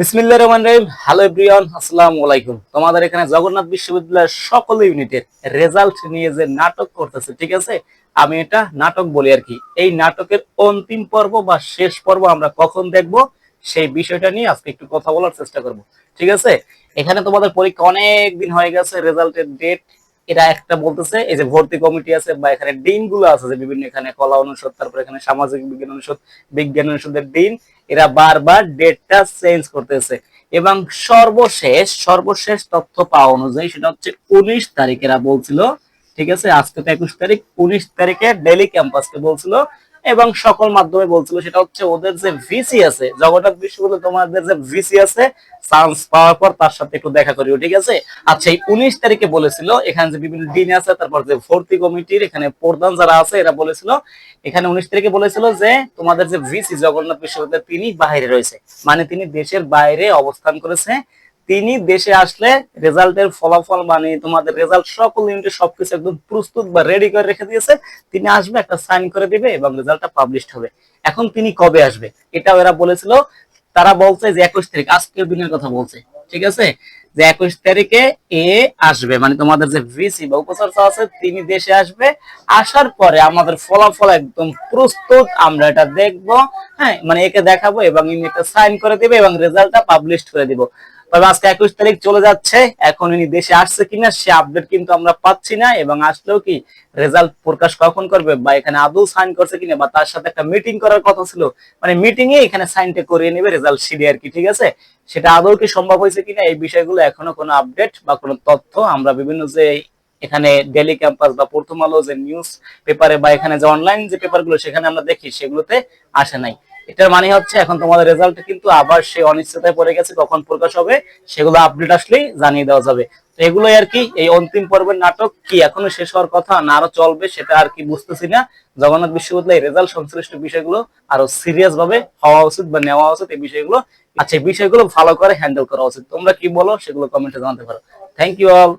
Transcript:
বিসমিল্লাহির রহমানির রহিম। Hello everyone, আসসালামু আলাইকুম। তোমাদের এখানে জগন্নাথ বিশ্ববিদ্যালয়ের সকল ইউনিটের রেজাল্ট নিয়ে যে নাটক করতেছে, ঠিক আছে? আমি এটা নাটক বলি আর কি। এই নাটকের অন্তিম পর্ব বা শেষ পর্ব আমরা কখন দেখব, সেই বিষয়টা নিয়ে আজকে একটু কথা বলার চেষ্টা করব, ঠিক আছে? এখানে তোমাদের পরীক্ষা অনেক দিন হয়ে গেছে, রেজাল্টের ডেট এরা একটা বলতেছে, এই যে ভর্তি কমিটি আছে বা এখানে ডিনগুলো আছে, যে বিভিন্ন এখানে কলা অনুষদ, তারপর এখানে সামাজিক বিজ্ঞান অনুষদ, বিজ্ঞান অনুষদের ডিন, এরা বারবার ডেটটা চেঞ্জ করতেছে। এবং সর্বশেষ সর্বশেষ তথ্য পাওয়া অনুযায়ী সেটা হচ্ছে উনিশ তারিখ এরা বলছিল, ঠিক আছে, আজকে তো একুশ তারিখ, উনিশ তারিখে ডেলি ক্যাম্পাসকে বলছিল এবং সকল মাধ্যমে বলছিল, সেটা হচ্ছে ওদের যে ভিসি আছে, জগন্নাথ বিশ্ববিদ্যালয় তোমাদের যে ভিসি আছে চান্স পাওয়ার পর তার সাথে একটু দেখা করিও, ঠিক আছে? আচ্ছা এই উনিশ তারিখে বলেছিল, এখানে যে বিভিন্ন দিন আছে, তারপর যে ভর্তি কমিটির এখানে প্রধান যারা আছে, এরা বলেছিল, এখানে উনিশ তারিখে বলেছিল যে তোমাদের যে ভিসি জগন্নাথ বিশ্ববিদ্যালয় তিনি বাইরে রয়েছে মানে তিনি দেশের বাইরে অবস্থান করেছে তিনি দেশে আসলে রেজাল্টের ফলাফল মানে তোমাদের রেজাল্ট সকল ইউনিটে সবকিছু একদম প্রস্তুত বা রেডি করে রেখে দিয়েছে। তিনি আসবে, একটা সাইন করে দিবে এবং রেজাল্টটা পাবলিশড হবে। এখন তিনি কবে আসবে? এটাও এরা বলেছিল। তারা বলছে যে একুশ তারিখ। আজকের দিনের কথা বলছে। ঠিক আছে? যে একুশ তারিখে এ আসবে। মানে তোমাদের যে ভিসি বা উপাচার্য আছে, তিনি দেশে আসবে। আসার পরে আমাদের ফলাফল একদম প্রস্তুত। আমরা এটা দেখব। হ্যাঁ মানে একে দেখাবো এবং একটা সাইন করে দিবে এবং রেজাল্টটা পাবলিশ করে দিব। তবে আজকে একুশ তারিখ চলে যাচ্ছে। এখন ইনি দেশে আসছে কিনা, সে আপডেট কিন্তু আমরা পাচ্ছি না এবং আসলেও কি রেজাল্ট প্রকাশ কখন করবে বা এখানে আদৌ সাইন করছে কিনা বা তার সাথে একটা মিটিং করার কথা ছিল মানে মিটিং এ এখানে সাইনটা করিয়ে নেবে রেজাল্ট শিডে আর কি, ঠিক আছে? সেটা আদৌ কি সম্ভব হয়েছে কিনা এই বিষয়গুলো এখনও কোনো আপডেট বা কোনো তথ্য আমরা বিভিন্ন যে এখানে ডেলি ক্যাম্পাস বা প্রথম আলো যে নিউজ পেপারে বা এখানে যে অনলাইন যে পেপারগুলো সেখানে আমরা দেখি, সেগুলোতে আসে নাই। এটার মানে হচ্ছে এখন তোমাদের রেজাল্ট কিন্তু আবার সে অনিশ্চয়তায় পড়ে গেছে, কখন প্রকাশ হবে সেগুলো আপডেট আসলেই জানিয়ে দেওয়া যাবে। তো এগুলোই আর কি, এই অন্তিম পর্বের নাটক কি এখনও শেষ হওয়ার কথা না আরও চলবে সেটা আর কি বুঝতেছি না। জগন্নাথ বিশ্ববিদ্যালয়ের রেজাল্ট সংশ্লিষ্ট বিষয়গুলো আরও সিরিয়াস ভাবে হওয়া উচিত বা নেওয়া উচিত এই বিষয়গুলো। আচ্ছা এই বিষয়গুলো ভালো করে হ্যান্ডেল করা উচিত। তোমরা কি বলো সেগুলো কমেন্টে জানাতে পারো। Thank you all